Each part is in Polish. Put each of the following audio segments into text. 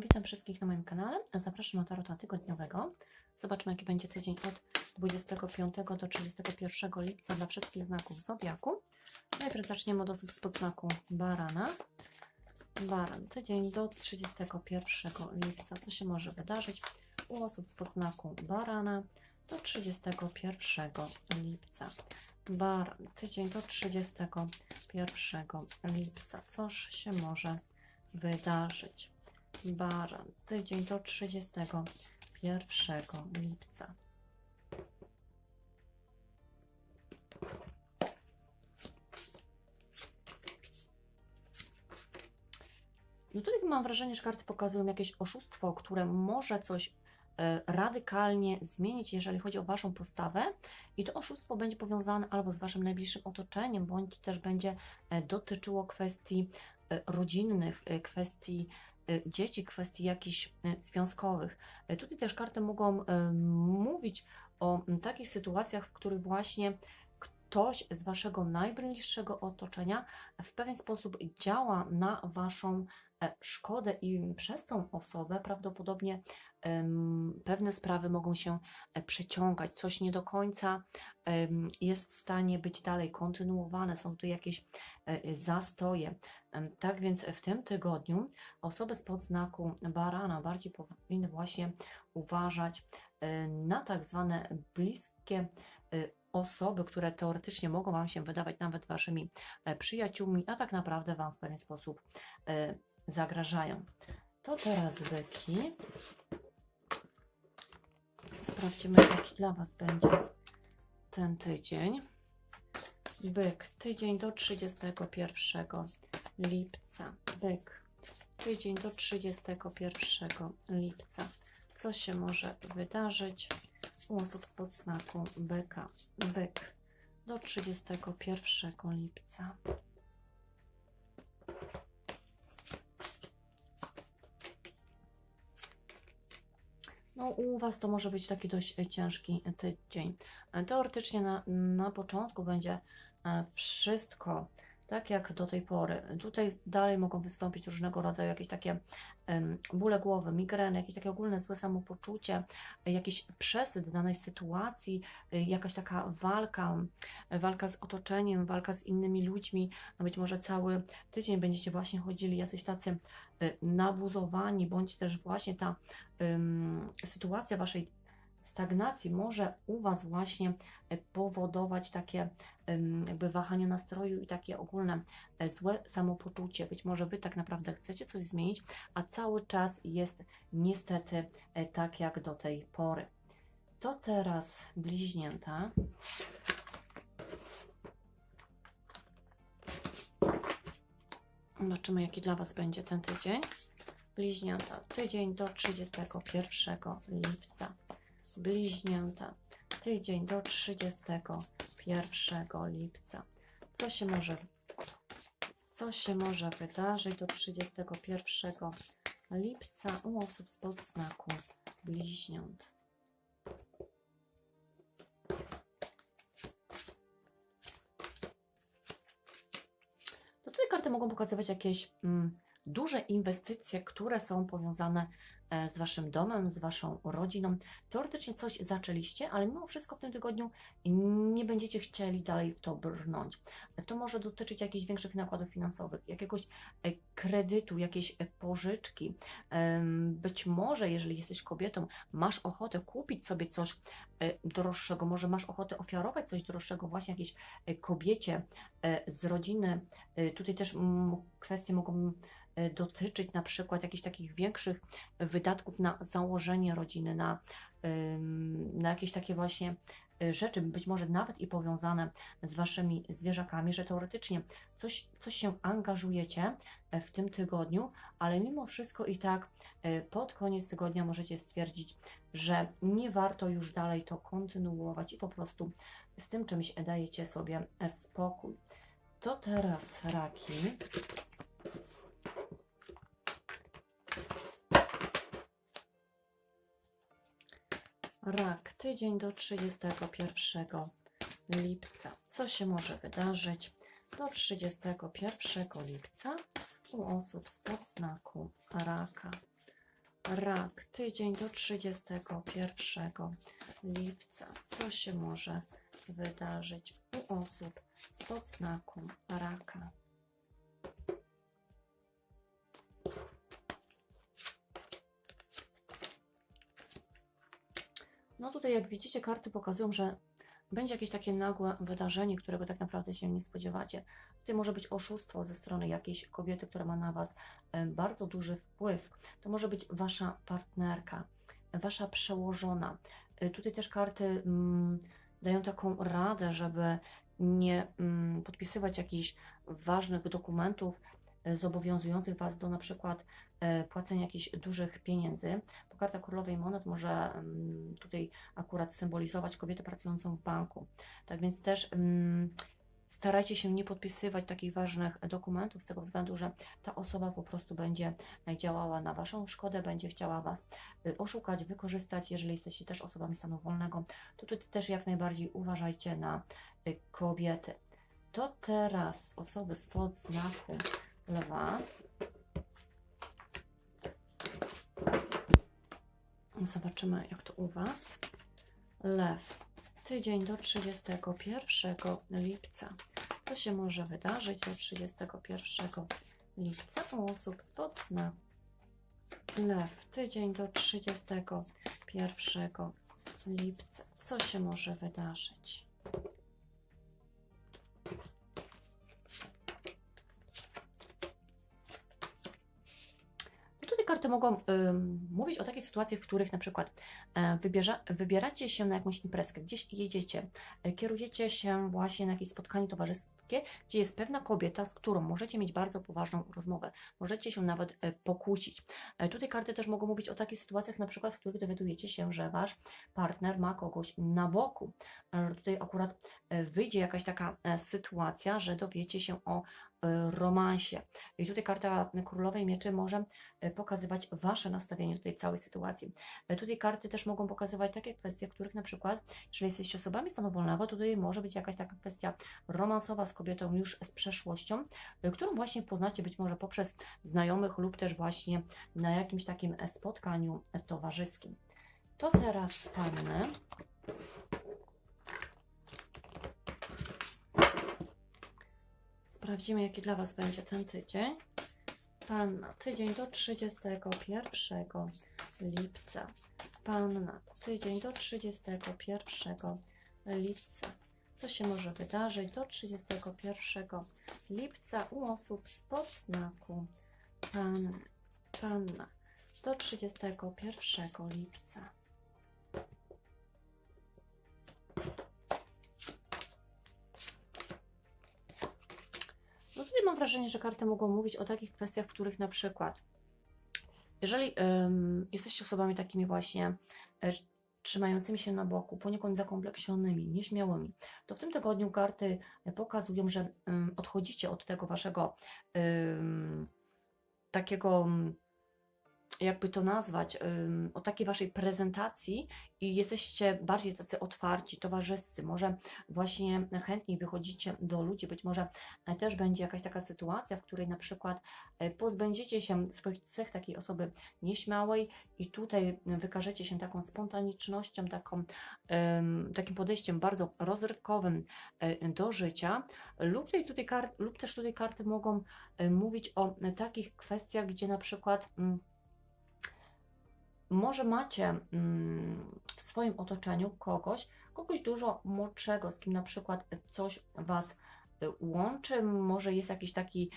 Witam wszystkich na moim kanale. Zapraszam na tarota tygodniowego. Zobaczmy, jaki będzie tydzień od 25 do 31 lipca dla wszystkich znaków zodiaku. Najpierw zaczniemy od osób spod znaku barana. Baran, tydzień do 31 lipca. Co się może wydarzyć u osób spod znaku barana do 31 lipca? Baran, tydzień do 31 lipca. Coż się może wydarzyć? Baran, tydzień do 31 lipca. No tutaj mam wrażenie, że karty pokazują jakieś oszustwo, które może coś e, radykalnie zmienić, jeżeli chodzi o Waszą postawę. I to oszustwo będzie powiązane albo z Waszym najbliższym otoczeniem, bądź też będzie e, dotyczyło kwestii e, rodzinnych, kwestii dzieci, kwestii jakichś e, związkowych. E, Tutaj też karty mogą mówić o takich sytuacjach, w których właśnie ktoś z Waszego najbliższego otoczenia w pewien sposób działa na Waszą szkodę i przez tą osobę prawdopodobnie pewne sprawy mogą się e, przeciągać, coś nie do końca jest w stanie być dalej kontynuowane, są tu jakieś e, zastoje. Tak więc w tym tygodniu osoby spod znaku barana bardziej powinny właśnie uważać e, na tak zwane bliskie e, osoby, które teoretycznie mogą Wam się wydawać nawet Waszymi e, przyjaciółmi, a tak naprawdę Wam w pewien sposób e, zagrażają. To teraz byki. Sprawdźmy, jaki dla Was będzie ten tydzień. Byk, tydzień do 31 lipca. Byk, tydzień do 31 lipca. Co się może wydarzyć u osób spod znaku byka? Byk, do 31 lipca. No, u Was to może być taki dość e, ciężki e, tydzień. E, Teoretycznie na, na początku będzie wszystko tak jak do tej pory. Tutaj dalej mogą wystąpić różnego rodzaju jakieś takie bóle głowy, migreny, jakieś takie ogólne złe samopoczucie, jakiś przesyt danej sytuacji, jakaś taka walka, walka z otoczeniem, walka z innymi ludźmi. Być może cały tydzień będziecie właśnie chodzili jacyś tacy nabuzowani, bądź też właśnie ta em, sytuacja Waszej stagnacji może u Was właśnie e, powodować takie jakby wahanie nastroju i takie ogólne e, złe samopoczucie. Być może Wy tak naprawdę chcecie coś zmienić, a cały czas jest niestety tak jak do tej pory. To teraz bliźnięta. Zobaczymy, jaki dla Was będzie ten tydzień. Bliźnięta, tydzień do 31 lipca. Bliźnięta, tydzień do 31 lipca. Co się może, co się może wydarzyć do 31 lipca u osób spod znaku bliźniąt? Karty mogą pokazywać jakieś mm, duże inwestycje, które są powiązane z Waszym domem, z Waszą rodziną. Teoretycznie coś zaczęliście, ale mimo wszystko w tym tygodniu nie będziecie chcieli dalej w to brnąć. To może dotyczyć jakichś większych nakładów finansowych, jakiegoś e, kredytu, jakiejś e, pożyczki. Być może, jeżeli jesteś kobietą, masz ochotę kupić sobie coś e, droższego, może masz ochotę ofiarować coś droższego właśnie jakiejś e, kobiecie e, z rodziny. E, Tutaj też kwestie mogą e, dotyczyć na przykład jakichś takich większych wydatków na założenie rodziny, na, na jakieś takie właśnie y, rzeczy, być może nawet i powiązane z Waszymi zwierzakami, że teoretycznie coś, coś się angażujecie e, w tym tygodniu, ale mimo wszystko i tak e, pod koniec tygodnia możecie stwierdzić, że nie warto już dalej to kontynuować i po prostu z tym czymś dajecie sobie e, spokój. To teraz raki. Rak, tydzień do 31 lipca. Co się może wydarzyć do 31 lipca u osób spod znaku raka? Rak, tydzień do 31 lipca. Co się może wydarzyć u osób z podznaku raka? No tutaj jak widzicie karty pokazują, że będzie jakieś takie nagłe wydarzenie, którego tak naprawdę się nie spodziewacie. Tutaj może być oszustwo ze strony jakiejś kobiety, która ma na Was e, bardzo duży wpływ. To może być Wasza partnerka, Wasza przełożona. E, Tutaj też karty mm, dają taką radę, żeby nie mm, podpisywać jakichś ważnych dokumentów zobowiązujących Was do na przykład e, płacenia jakichś dużych pieniędzy. Bo karta królowej monet może mm, tutaj akurat symbolizować kobietę pracującą w banku. Tak więc też mm, starajcie się nie podpisywać takich ważnych dokumentów z tego względu, że ta osoba po prostu będzie działała na Waszą szkodę, będzie chciała Was oszukać, wykorzystać. Jeżeli jesteście też osobami stanu wolnego, to tutaj też jak najbardziej uważajcie na kobiety. To teraz osoby spod znaku lwa. Zobaczymy, jak to u Was. Lew. Tydzień do 31 lipca. Co się może wydarzyć do 31 lipca u osób spod znaku Lew. Tydzień do 31 lipca. Co się może wydarzyć? Karty mogą mówić o takiej sytuacji, w których na przykład e, wybierza, wybieracie się na jakąś imprezkę, gdzieś jedziecie, e, kierujecie się właśnie na jakieś spotkanie towarzyskie, gdzie jest pewna kobieta, z którą możecie mieć bardzo poważną rozmowę, możecie się nawet e, pokłócić. E, Tutaj karty też mogą mówić o takich sytuacjach, na przykład, w których dowiadujecie się, że wasz partner ma kogoś na boku. E, Tutaj akurat e, wyjdzie jakaś taka e, sytuacja, że dowiecie się o romansie. I tutaj karta Królowej Mieczy może e, pokazywać Wasze nastawienie do tej całej sytuacji. E, Tutaj karty też mogą pokazywać takie kwestie, w których na przykład, jeżeli jesteście osobami stanu wolnego, to tutaj może być jakaś taka kwestia romansowa z kobietą już z przeszłością, którą właśnie poznacie być może poprzez znajomych lub też właśnie na jakimś takim e, spotkaniu e, towarzyskim. To teraz panny. Sprawdzimy, jaki dla Was będzie ten tydzień. Panna, tydzień do 31 lipca. Panna, tydzień do 31 lipca. Co się może wydarzyć do 31 lipca u osób spod znaku Panny? Panna, do 31 lipca. Mam wrażenie, że karty mogą mówić o takich kwestiach, w których na przykład, jeżeli em, jesteście osobami takimi właśnie e, trzymającymi się na boku, poniekąd zakompleksionymi, nieśmiałymi, to w tym tygodniu karty e, pokazują, że em, odchodzicie od tego waszego em, takiego, mm, jakby to nazwać, od takiej waszej prezentacji i jesteście bardziej tacy otwarci, towarzyscy, może właśnie chętniej wychodzicie do ludzi, być może e, też będzie jakaś taka sytuacja, w której na przykład e, pozbędziecie się swoich cech takiej osoby nieśmiałej i tutaj wykażecie się taką spontanicznością, taką, takim podejściem bardzo rozrywkowym e, do życia. Lub, tutaj, tutaj lub też tutaj karty mogą mówić o takich kwestiach, gdzie na przykład mm, może macie mm, w swoim otoczeniu kogoś, kogoś dużo młodszego, z kim na przykład coś Was y, łączy, może jest jakiś taki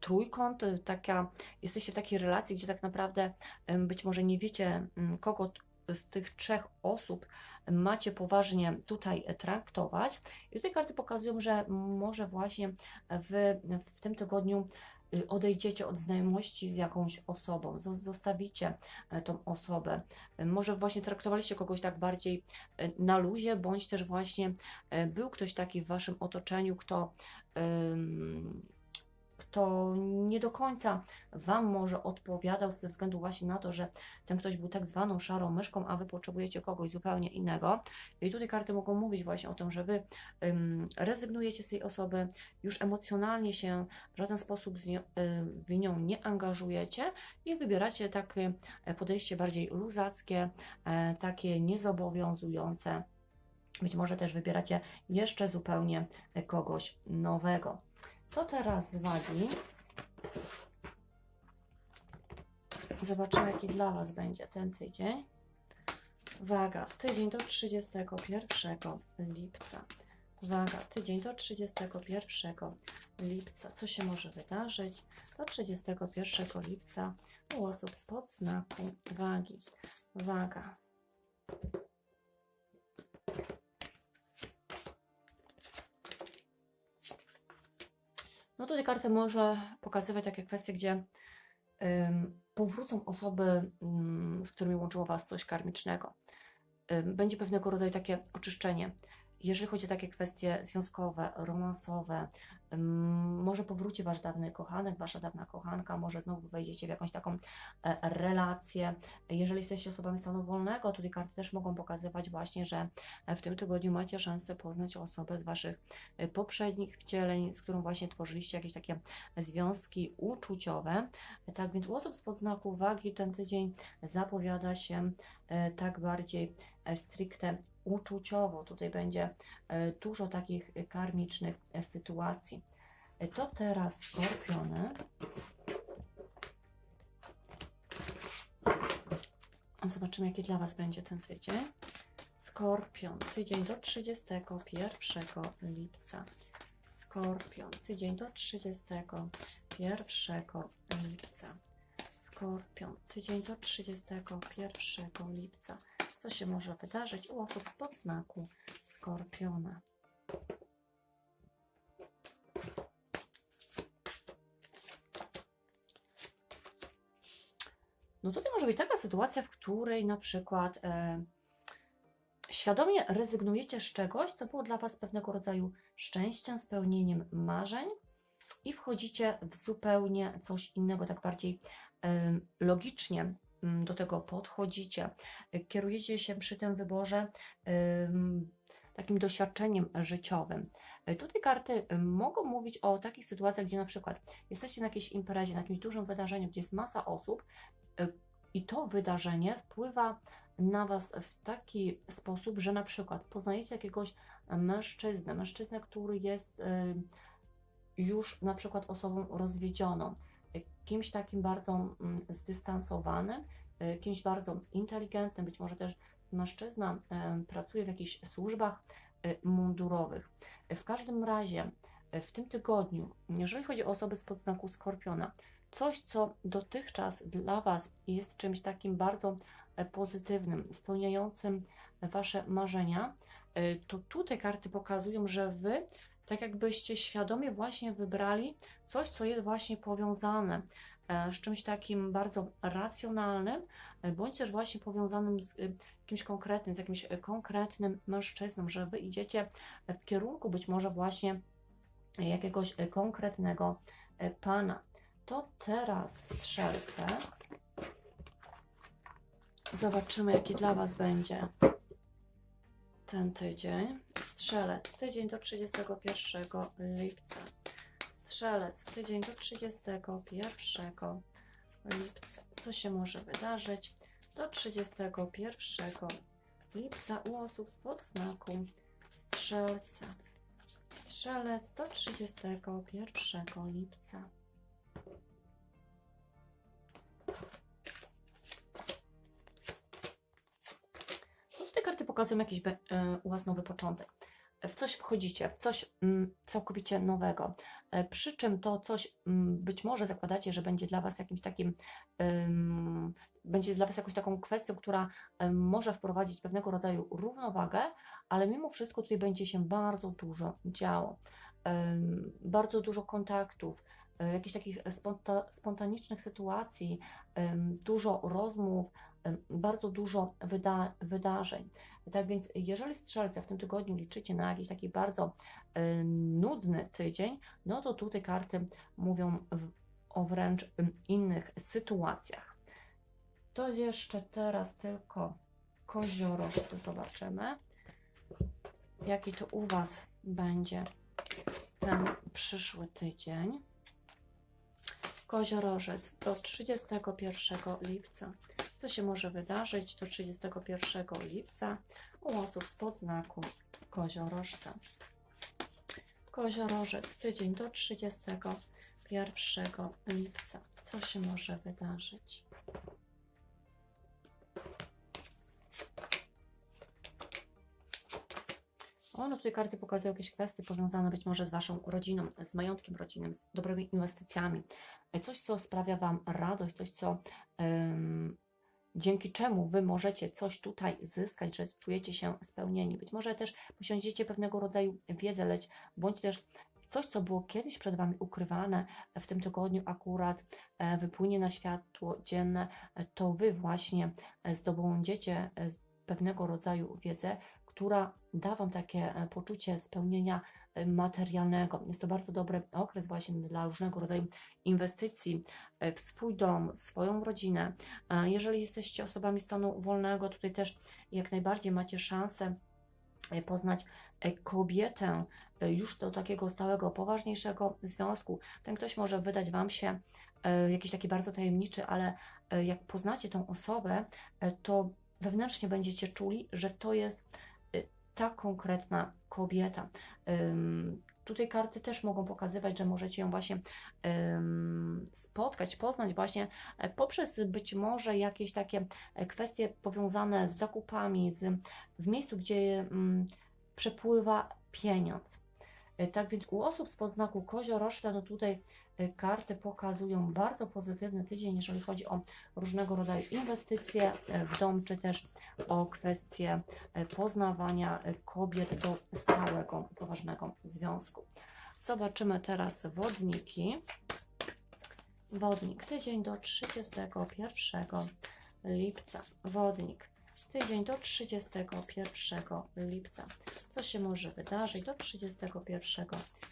trójkąt, y, taka, jesteście w takiej relacji, gdzie tak naprawdę być może nie wiecie, kogo z tych trzech osób macie poważnie tutaj traktować. I tutaj karty pokazują, że może właśnie w, w tym tygodniu odejdziecie od znajomości z jakąś osobą, zo- zostawicie e, tą osobę. E, Może właśnie traktowaliście kogoś tak bardziej e, na luzie, bądź też właśnie był ktoś taki w waszym otoczeniu, kto, ym, kto nie do końca Wam może odpowiadał ze względu właśnie na to, że ten ktoś był tak zwaną szarą myszką, a Wy potrzebujecie kogoś zupełnie innego. I tutaj karty mogą mówić właśnie o tym, że Wy ym, rezygnujecie z tej osoby, już emocjonalnie się w żaden sposób z y, w nią nie angażujecie i wybieracie takie podejście bardziej luzackie, e, takie niezobowiązujące. Być może też wybieracie jeszcze zupełnie kogoś nowego. To teraz z wagi. Zobaczymy, jaki dla Was będzie ten tydzień. Waga, tydzień do 31 lipca. Waga, tydzień do 31 lipca. Co się może wydarzyć? Do 31 lipca u osób spod znaku wagi. Waga. No tutaj karty może pokazywać takie kwestie, gdzie powrócą osoby, ym, z którymi łączyło Was coś karmicznego. Będzie pewnego rodzaju takie oczyszczenie. Jeżeli chodzi o takie kwestie związkowe, romansowe, może powróci Wasz dawny kochanek, Wasza dawna kochanka, może znowu wejdziecie w jakąś taką e, relację. Jeżeli jesteście osobami stanu wolnego, tutaj karty też mogą pokazywać właśnie, że w tym tygodniu macie szansę poznać osobę z Waszych e, poprzednich wcieleń, z którą właśnie tworzyliście jakieś takie związki uczuciowe. Tak więc u osób spod znaku wagi ten tydzień zapowiada się e, tak bardziej e, stricte uczuciowo. Tutaj będzie e, dużo takich e, karmicznych e, sytuacji. E, To teraz skorpiony. Zobaczymy, jaki dla Was będzie ten tydzień. Skorpion, tydzień do 31 lipca. Skorpion, tydzień do 31 lipca. Skorpion, tydzień do 31 lipca. Co się może wydarzyć u osób spod znaku Skorpiona? No tutaj może być taka sytuacja, w której na przykład e, świadomie rezygnujecie z czegoś, co było dla Was pewnego rodzaju szczęściem, spełnieniem marzeń i wchodzicie w zupełnie coś innego, tak bardziej e, logicznie mm, do tego podchodzicie. E, Kierujecie się przy tym wyborze em, takim doświadczeniem życiowym. E, Tutaj karty e, mogą mówić o takich sytuacjach, gdzie na przykład jesteście na jakiejś imprezie, na jakimś dużym wydarzeniu, gdzie jest masa osób e, i to wydarzenie wpływa na Was w taki sposób, że na przykład poznajecie jakiegoś mężczyznę, mężczyznę, który jest już na przykład osobą rozwiedzioną, kimś takim bardzo mm, zdystansowanym, kimś bardzo inteligentnym, być może też mężczyzna y, pracuje w jakichś służbach y, mundurowych. Y, W każdym razie w tym tygodniu, jeżeli chodzi o osoby spod znaku Skorpiona, coś, co dotychczas dla Was jest czymś takim bardzo e, pozytywnym, spełniającym Wasze marzenia, e, to tutaj karty pokazują, że Wy tak jakbyście świadomie właśnie wybrali coś, co jest właśnie powiązane e, z czymś takim bardzo racjonalnym, e, bądź też właśnie powiązanym z e, kimś konkretnym, z jakimś e, konkretnym mężczyzną, że Wy idziecie w kierunku być może właśnie jakiegoś e, konkretnego e, pana. To teraz strzelce. Zobaczymy, jaki dla Was będzie ten tydzień. Strzelec, tydzień do 31 lipca. Strzelec, tydzień do 31 lipca. Co się może wydarzyć do 31 lipca u osób spod znaku Strzelca. Strzelec do 31 lipca. Te karty pokazują jakiś e, u Was nowy początek. W coś wchodzicie, w coś mm, całkowicie nowego. E, Przy czym to coś mm, być może zakładacie, że będzie dla Was jakimś takim, będzie dla Was jakąś taką kwestią, która może wprowadzić pewnego rodzaju równowagę, ale mimo wszystko tutaj będzie się bardzo dużo działo. Bardzo dużo kontaktów, e, jakichś takich sponta, spontanicznych sytuacji, dużo rozmów, bardzo dużo wyda wydarzeń. Tak więc, jeżeli strzelce w tym tygodniu liczycie na jakiś taki bardzo e, nudny tydzień, no to tutaj karty mówią w, o wręcz innych sytuacjach. To jeszcze teraz tylko koziorożce zobaczymy, jaki to u Was będzie ten przyszły tydzień. Koziorożec do 31 lipca. Co się może wydarzyć do 31 lipca u osób spod znaku koziorożca? Koziorożec, tydzień do 31 lipca. Co się może wydarzyć? O, no tutaj karty pokazują jakieś kwestie powiązane być może z Waszą rodziną, z majątkiem rodzinnym, z dobrymi inwestycjami. Coś, co sprawia Wam radość, coś, co em, dzięki czemu Wy możecie coś tutaj zyskać, że czujecie się spełnieni. Być może też posiądziecie pewnego rodzaju wiedzę, lecz bądź też coś, co było kiedyś przed Wami ukrywane, w tym tygodniu akurat e, wypłynie na światło dzienne, e, to Wy właśnie e, zdobędziecie pewnego rodzaju wiedzę, która da Wam takie poczucie spełnienia materialnego. Jest to bardzo dobry okres właśnie dla różnego rodzaju inwestycji e, w swój dom, swoją rodzinę. E, Jeżeli jesteście osobami stanu wolnego, tutaj też jak najbardziej macie szansę e, poznać kobietę już do takiego stałego, poważniejszego związku. Ten ktoś może wydać Wam się jakiś taki bardzo tajemniczy, ale jak poznacie tą osobę, to wewnętrznie będziecie czuli, że to jest ta konkretna kobieta. Ym, Tutaj karty też mogą pokazywać, że możecie ją właśnie ym, spotkać, poznać właśnie e, poprzez być może jakieś takie e, kwestie powiązane z zakupami, z, w miejscu, gdzie ym, przepływa pieniądz. E, Tak więc u osób spod znaku koziorożca, no tutaj karty pokazują bardzo pozytywny tydzień, jeżeli chodzi o różnego rodzaju inwestycje e, w dom, czy też o kwestie e, poznawania kobiet do stałego, poważnego związku. Zobaczymy teraz wodniki. Wodnik, tydzień do 31 lipca. Wodnik, tydzień do 31 lipca. Co się może wydarzyć do 31 lipca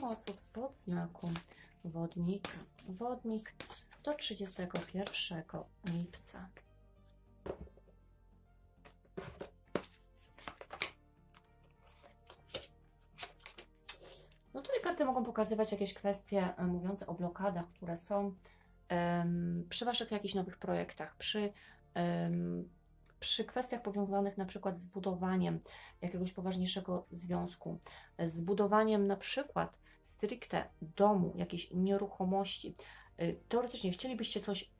u osób spod znaku wodnika? Wodnik do 31 lipca. No tutaj karty mogą pokazywać jakieś kwestie e, mówiące o blokadach, które są em, przy Waszych jakichś nowych projektach, przy, em, przy kwestiach powiązanych na przykład z budowaniem jakiegoś poważniejszego związku, z budowaniem na przykład stricte domu, jakiejś nieruchomości. E, Teoretycznie chcielibyście coś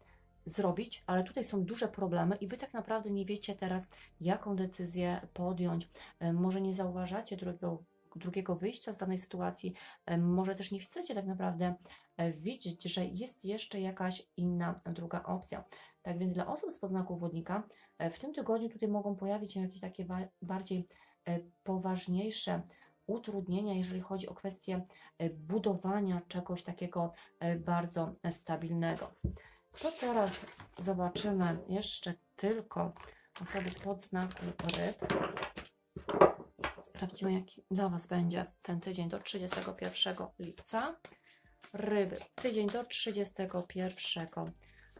zrobić, ale tutaj są duże problemy i Wy tak naprawdę nie wiecie teraz, jaką decyzję podjąć. E, Może nie zauważacie drugiego, drugiego wyjścia z danej sytuacji, e, może też nie chcecie tak naprawdę widzieć, że jest jeszcze jakaś inna, druga opcja. Tak więc dla osób z podznaku wodnika w tym tygodniu tutaj mogą pojawić się jakieś takie bardziej e, poważniejsze utrudnienia, jeżeli chodzi o kwestię e, budowania czegoś takiego e, bardzo e, stabilnego. To teraz zobaczymy jeszcze tylko osoby spod znaku ryb. Sprawdzimy, jaki dla Was będzie ten tydzień do 31 lipca. Ryby, tydzień do 31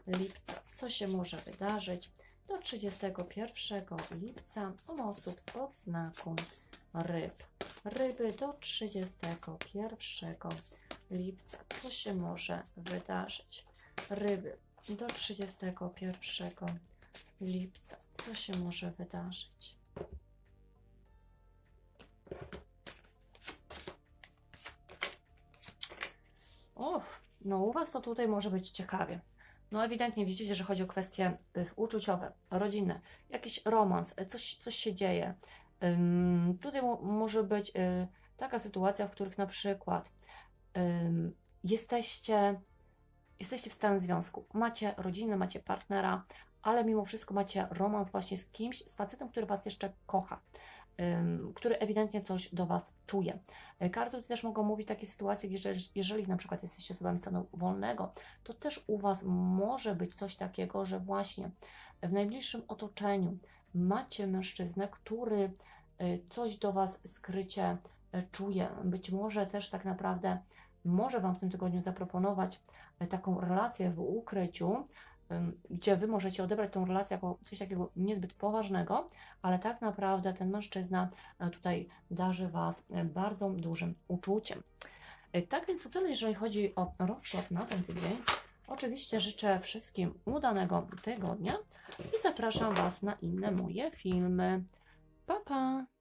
lipca. Co się może wydarzyć do 31 lipca u osób spod znaku ryb? Ryby do 31 lipca. Co się może wydarzyć? Ryby do 31 lipca. Co się może wydarzyć? Och, no u Was to tutaj może być ciekawie. No ewidentnie widzicie, że chodzi o kwestie y, uczuciowe, rodzinne, jakiś romans, y, coś, coś się dzieje. Tutaj mo- może być y, taka sytuacja, w których na przykład jesteście, jesteście w stałym związku, macie rodzinę, macie partnera, ale mimo wszystko macie romans właśnie z kimś, z facetem, który Was jeszcze kocha, który ewidentnie coś do Was czuje. E, Karty też mogą mówić takie sytuacje, gdzie jeżeli na przykład jesteście osobami stanu wolnego, to też u Was może być coś takiego, że właśnie w najbliższym otoczeniu macie mężczyznę, który y, coś do Was skrycie y, czuje. Być może też tak naprawdę może Wam w tym tygodniu zaproponować taką relację w ukryciu, gdzie Wy możecie odebrać tą relację jako coś takiego niezbyt poważnego, ale tak naprawdę ten mężczyzna y, tutaj darzy Was y, bardzo dużym uczuciem. Y, Tak więc to tyle, jeżeli chodzi o rozkład na ten tydzień. Oczywiście życzę wszystkim udanego tygodnia i zapraszam Was na inne moje filmy. Pa, pa!